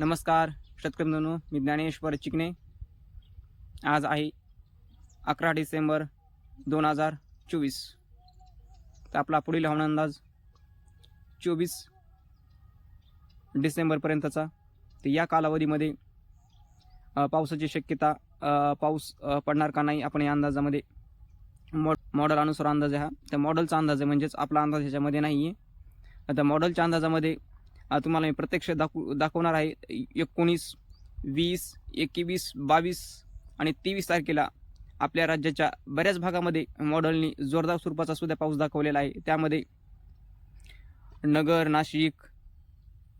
नमस्कार शेतकरी मी ज्ञानेश्वर चिकणे आज आहे अकरा डिसेंबर दोन हजार चोवीस. तर आपला पुढील हवामान अंदाज चोवीस डिसेंबरपर्यंतचा तर या कालावधीमध्ये पावसाची शक्यता पाऊस पडणार का नाही आपण या अंदाजामध्ये मॉ मॉडल अनुसार अंदाज आहे हा. त्या मॉडलचा अंदाज आहे म्हणजेच आपला अंदाज ह्याच्यामध्ये नाही आहे तर मॉडलच्या अंदाजामध्ये तुम्हाला मी प्रत्यक्ष दाखवू दाखवणार आहे. एकोणीस वीस एकवीस बावीस आणि तेवीस तारखेला आपल्या राज्याच्या बऱ्याच भागामध्ये मॉडलनी जोरदार स्वरूपाचा सुद्धा पाऊस दाखवलेला आहे. त्यामध्ये नगर नाशिक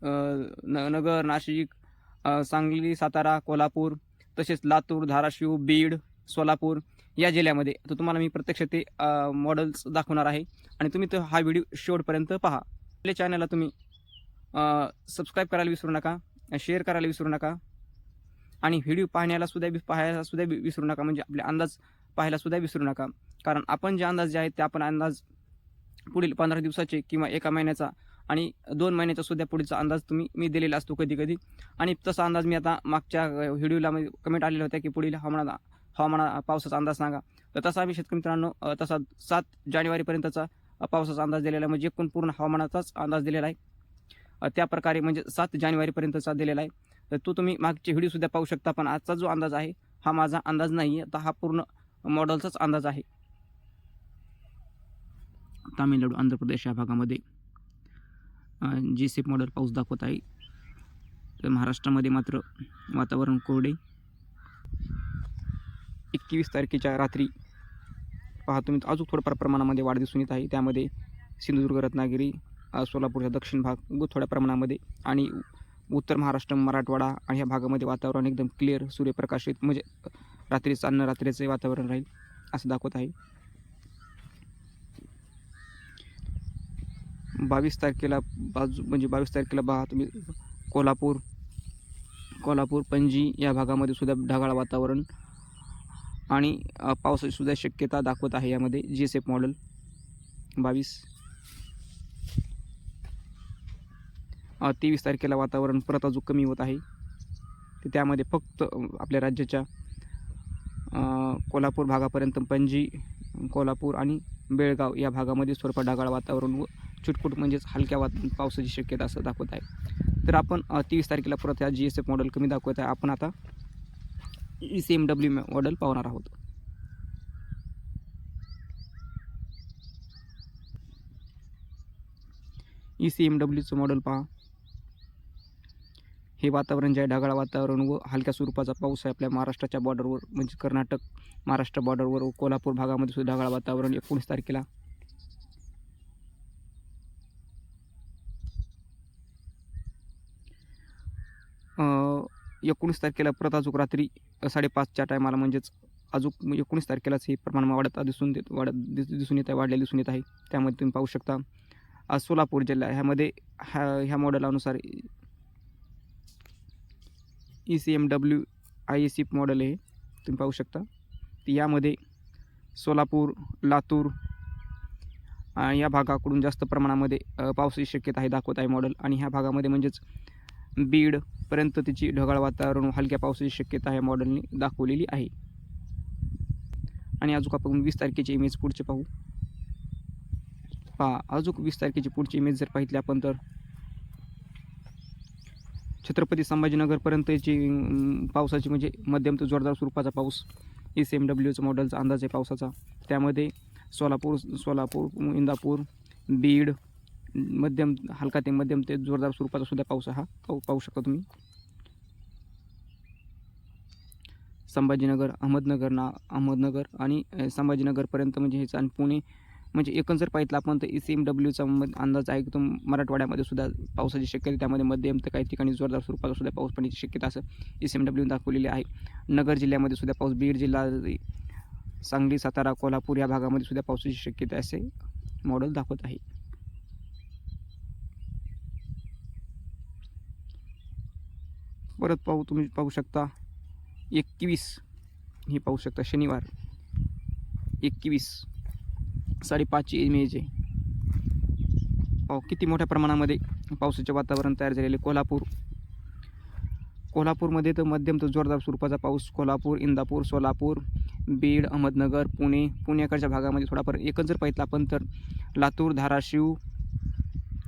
न नगर नाशिक सांगली सातारा कोल्हापूर तसेच लातूर धाराशिव बीड सोलापूर या जिल्ह्यामध्ये. तर तुम्हाला मी प्रत्यक्ष ते मॉडेल्स दाखवणार आहे. आणि तुम्ही तो हा व्हिडिओ शेवटपर्यंत पहा. आपल्या चॅनलला तुम्ही सबस्क्राईब करायला विसरू नका शेअर करायला विसरू नका. आणि व्हिडिओ पाहण्याला सुद्धा वि- पाहायला सुद्धा विसरू नका म्हणजे आपले अंदाज पाहायला सुद्धा विसरू नका. कारण आपण जे अंदाज जे आहेत ते आपण अंदाज पुढील पंधरा दिवसाचे किंवा एका महिन्याचा आणि दोन महिन्याचा सुद्धा पुढचा अंदाज तुम्ही मी दिलेला असतो कधी कधी आणि तसा अंदाज मी आता मागच्या व्हिडिओला कमेंट म्हणजे आलेला होत्या की पुढील हवामाना हवामाना पावसाचा अंदाज सांगा. तर तसा आम्ही शेतकरी मित्रांनो तसा सात जानेवारीपर्यंतचा पावसाचा अंदाज दिलेला आहे. म्हणजे एकूण पूर्ण हवामानाचाच अंदाज दिलेला आहे. त्या प्रकारे म्हणजे सात जानेवारीपर्यंतचा दिलेला आहे. तर तो तुम्ही मागचे व्हिडिओसुद्धा पाहू शकता पण आजचा जो अंदाज आहे हा माझा अंदाज नाही आहे तर हा पूर्ण मॉडलचाच अंदाज आहे. तामिळनाडू आंध्र प्रदेश या भागामध्ये जी सेफ मॉडेल पाऊस दाखवत आहे. तर महाराष्ट्रामध्ये मात्र वातावरण कोरडे. एकवीस तारखेच्या रात्री पहा तुम्ही अजून थोडंफार प्रमाणामध्ये वाढ दिसून येत आहे. त्यामध्ये सिंधुदुर्ग रत्नागिरी सोलापूरचा दक्षिण भाग व थोड्या प्रमाणामध्ये आणि उत्तर महाराष्ट्र मराठवाडा आणि ह्या भागामध्ये वातावरण एकदम क्लिअर सूर्यप्रकाशित म्हणजे रात्रीचं अन्न रात्रीचं वातावरण राहील असं दाखवत आहे. बावीस तारखेला बाजू म्हणजे बावीस तारखेला पहा तुम्ही कोल्हापूर कोल्हापूर पणजी या भागामध्ये सुद्धा ढगाळ वातावरण आणि पावसाची सुद्धा शक्यता दाखवत आहे यामध्ये जी एस एफ मॉडेल बावीस. तेवीस तारखेला वातावरण परत अजून कमी होत आहे. तर त्यामध्ये फक्त आपल्या राज्याच्या कोल्हापूर भागापर्यंत पणजी कोल्हापूर आणि बेळगाव या भागामध्ये स्वरूपात ढगाळ वातावरण व चुटपुट म्हणजेच हलक्या वात पावसाची शक्यता असं दाखवत आहे. तर आपण तेवीस तारखेला परत या जी एस एफ मॉडेल कमी दाखवत आहे. आपण आता E C M W model पाहणार आहोत. ई सी एम डब्ल्यूचं मॉडेल पहा. हे वातावरण जे आहे ढगाळ वातावरण व हलक्या स्वरूपाचा पाऊस आहे आपल्या महाराष्ट्राच्या बॉर्डरवर म्हणजे कर्नाटक महाराष्ट्र बॉर्डरवर व कोल्हापूर भागामध्ये सुद्धा ढगाळ वातावरण एकोणीस तारखेला. एकोणीस तारखेला परत अजून रात्री साडेपाचच्या टायमाला म्हणजेच अजून एकोणीस तारखेलाच हे प्रमाण वाढत दिसून देत वाढत दिस दिसून येत आहे वाढलेलं दिसून येत आहे. त्यामध्ये तुम्ही पाहू शकता आज सोलापूर जिल्हा ह्यामध्ये ह्या ह्या मॉडेलानुसार E C M W I A C model आहे तुम्ही पाहू शकता. यामध्ये सोलापूर लातूर या भागाकडून जास्त प्रमाणामध्ये पावसाची शक्यता आहे दाखवत आहे मॉडेल. आणि ह्या भागामध्ये म्हणजेच बीडपर्यंत तिची ढगाळ वातावरण हलक्या पावसाची शक्यता ह्या मॉडेलने दाखवलेली आहे. आणि अजून आपण वीस तारखेची इमेज पुढचे पाहू. पहा अजून वीस तारखेची पुढची इमेज जर पाहितली आपण तर छत्रपती संभाजीनगरपर्यंतची पावसाची म्हणजे मध्यम ते जोरदार स्वरूपाचा पाऊस एस एम डब्ल्यूचं मॉडेलचा अंदाज आहे पावसाचा. त्यामध्ये सोलापूर सोलापूर इंदापूर बीड मध्यम हलका ते मध्यम ते जोरदार स्वरूपाचा सुद्धा पाऊस हा. पाहू पाहू शकता तुम्ही. संभाजीनगर अहमदनगर ना अहमदनगर आणि संभाजीनगरपर्यंत म्हणजे हेच आणि पुणे म्हणजे एकूण जर पाहितलं आपण तर ई सी एम डब्ल्यूचा अंदाज आहे की तो मराठवाड्यामध्ये सुद्धा पावसाची शक्यता त्यामध्ये मध्यम तर काही ठिकाणी जोरदार स्वरूपाचा सुद्धा पाऊस पडण्याची शक्यता असं ई सी एम डब्ल्यू दाखवलेली आहे. नगर जिल्ह्यामध्ये सुद्धा पाऊस बीड जिल्हा सांगली सातारा कोल्हापूर या भागामध्ये सुद्धा पावसाची शक्यता असे मॉडेल दाखवत आहे. परत पाहू तुम्ही पाहू शकता. एकवीस. हे पाहू शकता शनिवार. एकवीस. साडेपाचची इमेज आहे. पाव किती मोठ्या प्रमाणामध्ये पावसाचे वातावरण तयार झालेले कोल्हापूर. कोल्हापूरमध्ये तर मध्यम तर जोरदार स्वरूपाचा पाऊस कोल्हापूर इंदापूर सोलापूर बीड अहमदनगर पुणे. पुण्याकडच्या भागामध्ये थोडाफार एकच जर पाहितलं आपण तर लातूर धाराशिव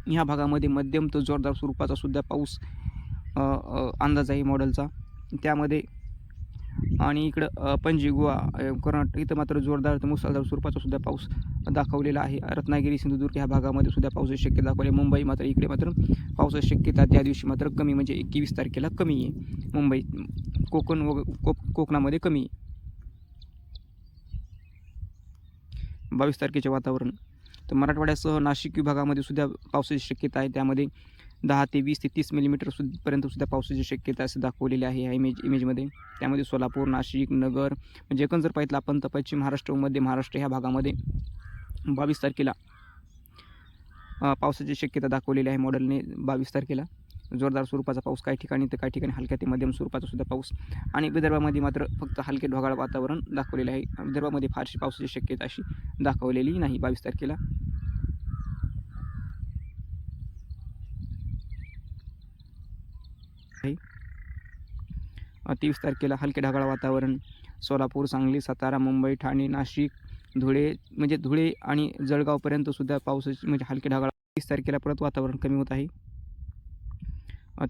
ह्या भागामध्ये मध्यम तर जोरदार स्वरूपाचा सुद्धा पाऊस अंदाज आहे मॉडेलचा त्यामध्ये आणि इकडं पणजी गोवा कर्नाटक इथं मात्र जोरदार तर मुसळधार स्वरूपाचा सुद्धा पाऊस दाखवलेला आहे. रत्नागिरी सिंधुदुर्ग ह्या भागामध्ये सुद्धा पावसाची शक्यता दाखवली मुंबई मात्र इकडे मात्र पावसाची शक्यता त्या दिवशी मात्र कमी म्हणजे एकवीस तारखेला कमी आहे. मुंबई कोकण व कोक कोकणामध्ये कमी आहे. बावीस तारखेचे वातावरण. तर मराठवाड्यासह नाशिक विभागामध्ये सुद्धा पावसाची शक्यता आहे. त्यामध्ये दहा ते वीस ते तीस मिलीमीटर सुद्धा सुद्धा पावसाची शक्यता असं दाखवलेली आहे ह्या इमेज इमेजमध्ये त्यामध्ये सोलापूर नाशिक नगर म्हणजे एकंदर जर पाहितलं आपण तर पश्चिम महाराष्ट्र मध्य महाराष्ट्र ह्या भागामध्ये बावीस तारखेला पावसाची शक्यता दाखवलेली आहे मॉडेलने बावीस तारखेला. जोरदार स्वरूपाचा पाऊस काही ठिकाणी तर काही ठिकाणी हलक्या ते मध्यम स्वरूपाचा सुद्धा पाऊस. आणि विदर्भामध्ये मात्र फक्त हलके ढगाळ वातावरण दाखवलेलं आहे. विदर्भामध्ये फारशी पावसाची शक्यता अशी दाखवलेली नाही बावीस तारखेला. तीस तारखेला हलके ढगाळ वातावरण सोलापूर सांगली सातारा मुंबई ठाणे नाशिक धुळे म्हणजे धुळे आणि जळगावपर्यंत सुद्धा पावसाची म्हणजे हलके ढगाळ तीस तारखेला परत वातावरण कमी होत आहे.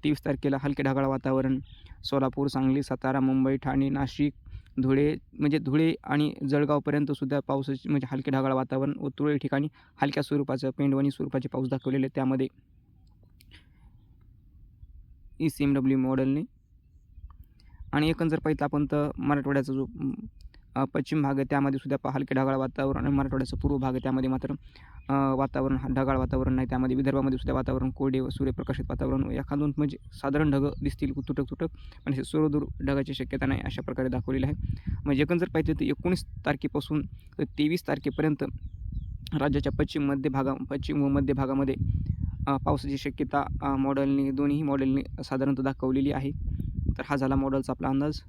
तीस तारखेला हलके ढगाळ वातावरण सोलापूर सांगली सातारा मुंबई ठाणे नाशिक धुळे म्हणजे धुळे आणि जळगावपर्यंत सुद्धा पावसाची म्हणजे हलके ढगाळ वातावरण व तुरळक ठिकाणी हलक्या स्वरूपाचं पेंडवणी स्वरूपाचे पाऊस दाखवलेले त्यामध्ये. ई सी एम डब्ल्यू मॉडेलने आणि एकंदर पाहिलं आपण तर मराठवाड्याचा जो पश्चिम भाग आहे त्यामध्ये सुद्धा पा- हलके ढगाळ वातावरण आणि मराठवाड्याचा पूर्व भाग आहे त्यामध्ये मात्र वातावरण हा ढगाळ वातावरण नाही त्यामध्ये विदर्भामध्ये सुद्धा वातावरण कोरडे व सूर्यप्रकाशित वातावरण एखादून म्हणजे साधारण ढग दिसतील तुटक तुटक पण हे सर्वदूर ढगाची शक्यता नाही अशा प्रकारे दाखवलेली आहे. म्हणजे एकंदर जर पाहिजे तर एकोणीस तारखेपासून तर तेवीस तारखेपर्यंत राज्याच्या पश्चिम मध्य भागा पश्चिम व मध्य भागामध्ये पावसाची शक्यता मॉडेलने दोन्ही मॉडेलने साधारणतः दाखवलेली आहे. तर हा झाला मॉडेलचा आपला अंदाज.